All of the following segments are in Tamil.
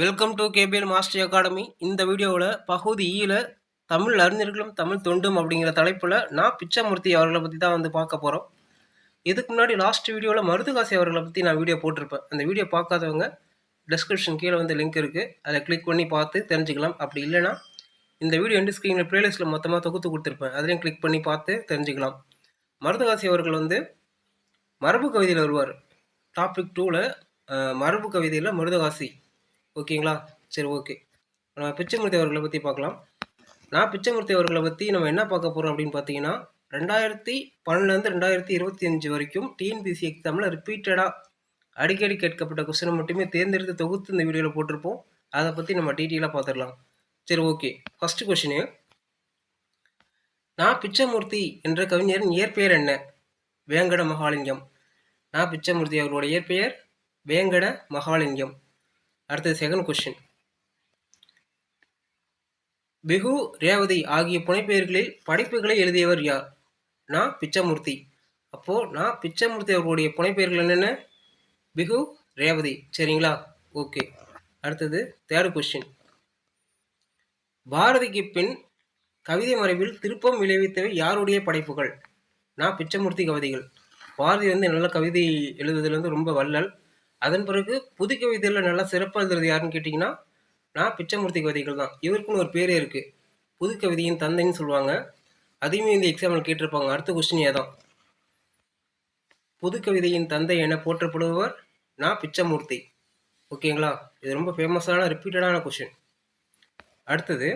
Welcome to KPL master academy இந்த வீடியோவில் பகுதி ஈல தமிழ் அறிஞர்களும் தமிழ் தொண்டும் அப்படிங்கிற தலைப்பில் நான் பிச்சைமூர்த்தி அவர்களை பற்றி தான் வந்து பார்க்க போகிறோம் இதுக்கு முன்னாடி லாஸ்ட் வீடியோவில் மருதுகாசி அவர்களை பற்றி நான் வீடியோ போட்டிருப்பேன். அந்த வீடியோ பார்க்காதவங்க டிஸ்கிரிப்ஷன் கீழே வந்து லிங்க் இருக்குது அதை கிளிக் பண்ணி பார்த்து தெரிஞ்சுக்கலாம். அப்படி இல்லைன்னா இந்த வீடியோ எண்டு ஸ்க்ரீனில் ப்ளேலிஸ்ட்டில் மொத்தமாக தொகுத்து கொடுத்துருப்பேன். அதையும் கிளிக் பண்ணி பார்த்து தெரிஞ்சுக்கலாம். மருதுகாசி அவர்கள் வந்து மரபு கவிதையில் வருவார் டாபிக் டூவில் மரபு கவிதையில் மருதகாசி. ஓகேங்களா? சரி ஓகே. நம்ம பிச்சைமூர்த்தி அவர்களை பற்றி பார்க்கலாம். நான் பிச்சைமூர்த்தி அவர்களை பற்றி நம்ம என்ன பார்க்க போகிறோம் அப்படின்னு பார்த்தீங்கன்னா ரெண்டாயிரத்தி பன்னெண்டுலேருந்து ரெண்டாயிரத்தி இருபத்தி அஞ்சு வரைக்கும் டிஎன்பிசி எக்ஸாமில் ரிப்பீட்டடாக அடிக்கடி கேட்கப்பட்ட கொஸ்டினை மட்டுமே தேர்ந்தெடுத்து தொகுத்து இந்த வீடியோவில் போட்டிருப்போம். அதை பற்றி நம்ம டீட்டெயிலாக பார்த்துடலாம். சரி ஓகே. ஃபஸ்ட்டு கொஷினு நான் பிச்சைமூர்த்தி என்ற கவிஞரின் இயற்பெயர் என்ன? வேங்கட மகாலிங்கம். நான் பிச்சைமூர்த்தி அவர்களோட இயற்பெயர் வேங்கட மகாலிங்கம். அடுத்தது செகண்ட் கொஸ்டின் பிகு ரேவதி ஆகிய புனைப்பெயர்களில் படைப்புகளை எழுதியவர் யார்? நான் பிச்சமூர்த்தி. அப்போ நான் பிச்சமூர்த்தி அவர்களுடைய புனைப்பெயர்கள் என்னென்ன? பிகு ரேவதி. சரிங்களா? ஓகே. அடுத்தது தேர்ட் கொஸ்டின் பாரதிக்கு பின் கவிதை மறைவில் திருப்பம் விளைவித்தவை யாருடைய படைப்புகள்? நான் பிச்சமூர்த்தி கவிதைகள். பாரதி வந்து நல்ல கவிதை எழுதுவதில் வந்து ரொம்ப வள்ளல் அதன் பிறகு புது கவிதையில் நல்லா சிறப்பாக எழுதுறது யாருன்னு கேட்டிங்கன்னா நான் பிச்சைமூர்த்தி கவிதைகள் தான். இவருக்குன்னு ஒரு பேரே இருக்குது புது கவிதையின் தந்தைன்னு சொல்லுவாங்க. அதையுமே இந்த எக்ஸாம்பிள் கேட்டிருப்பாங்க. அடுத்த கொஸ்டின் ஏதான் புது கவிதையின் தந்தை என போற்றப்படுபவர் நான் பிச்சைமூர்த்தி. ஓகேங்களா? இது ரொம்ப ஃபேமஸான ரிப்பீட்டடான கொஷின் அடுத்தது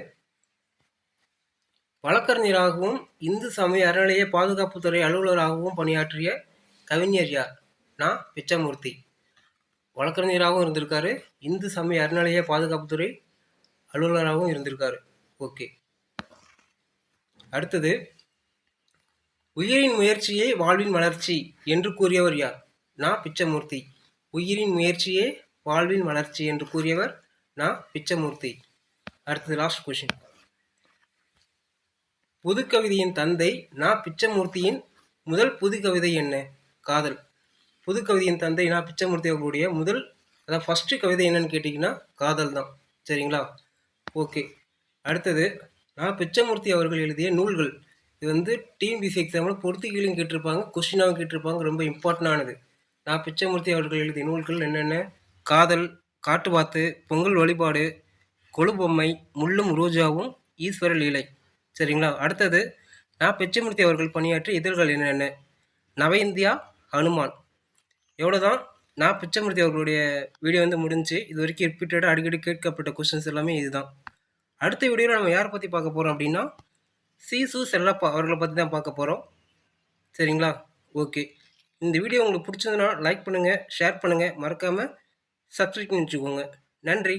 வழக்கறிஞராகவும் இந்து சமய அறநிலைய பாதுகாப்புத்துறை அலுவலராகவும் பணியாற்றிய கவிஞர் யார்? நான் பிச்சமூர்த்தி. வழக்கறிஞராகவும் இருந்திருக்காரு. இந்து சமய அறநிலைய பாதுகாப்புத்துறை அலுவலராகவும் இருந்திருக்காரு. ஓகே. அடுத்தது உயிரின் முயற்சியே வாழ்வின் வளர்ச்சி என்று கூறியவர் யார்? நான் பிச்சமூர்த்தி. உயிரின் முயற்சியே வாழ்வின் வளர்ச்சி என்று கூறியவர் நான் பிச்சமூர்த்தி. அடுத்தது லாஸ்ட் கொஷின் புதுக்கவிதையின் தந்தை நான் பிச்சமூர்த்தியின் முதல் புது கவிதை என்ன? காதல். புது கவிதையின் தந்தை நான் பிச்சமூர்த்தி அவர்களுடைய முதல் அதான் ஃபஸ்ட்டு கவிதை என்னன்னு கேட்டிங்கன்னா காதல் தான். சரிங்களா? ஓகே அடுத்தது நான் பிச்சமூர்த்தி அவர்கள் எழுதிய நூல்கள். இது வந்து டிஎன்பிசி எக்ஸாமில் பொறுத்துகளையும் கேட்டிருப்பாங்க கொஸ்டினாகவும் கேட்டிருப்பாங்க ரொம்ப இம்பார்ட்டண்டானது நான் பிச்சைமூர்த்தி அவர்கள் எழுதிய நூல்கள் என்னென்ன? காதல் காட்டுவாத்து பொங்கல் வழிபாடு கொழுபொம்மை முள்ளும் ரோஜாவும் ஈஸ்வர லீலை. சரிங்களா? அடுத்தது நான் பிச்சைமூர்த்தி அவர்கள் பணியாற்றிய இதழ்கள் என்னென்ன? நவ இந்தியா ஹனுமான். எவ்வளோ தான் நான் பிச்சமூர்த்தி அவர்களுடைய வீடியோ வந்து முடிஞ்சு இது வரைக்கும் ரிப்பீட்டடாக அடிக்கடி கேட்கப்பட்ட கொஸ்டின்ஸ் எல்லாமே இதுதான். அடுத்த வீடியோவில் நம்ம யாரை பற்றி பார்க்க போகிறோம் அப்படின்னா சீசு செல்லப்பா அவர்களை பற்றி தான் பார்க்க போகிறோம் சரிங்களா? ஓகே. இந்த வீடியோ உங்களுக்கு பிடிச்சதுன்னா லைக் பண்ணுங்கள் ஷேர் பண்ணுங்கள் மறக்காமல் சப்ஸ்கிரைப் பண்ணி வச்சுக்கோங்க. நன்றி.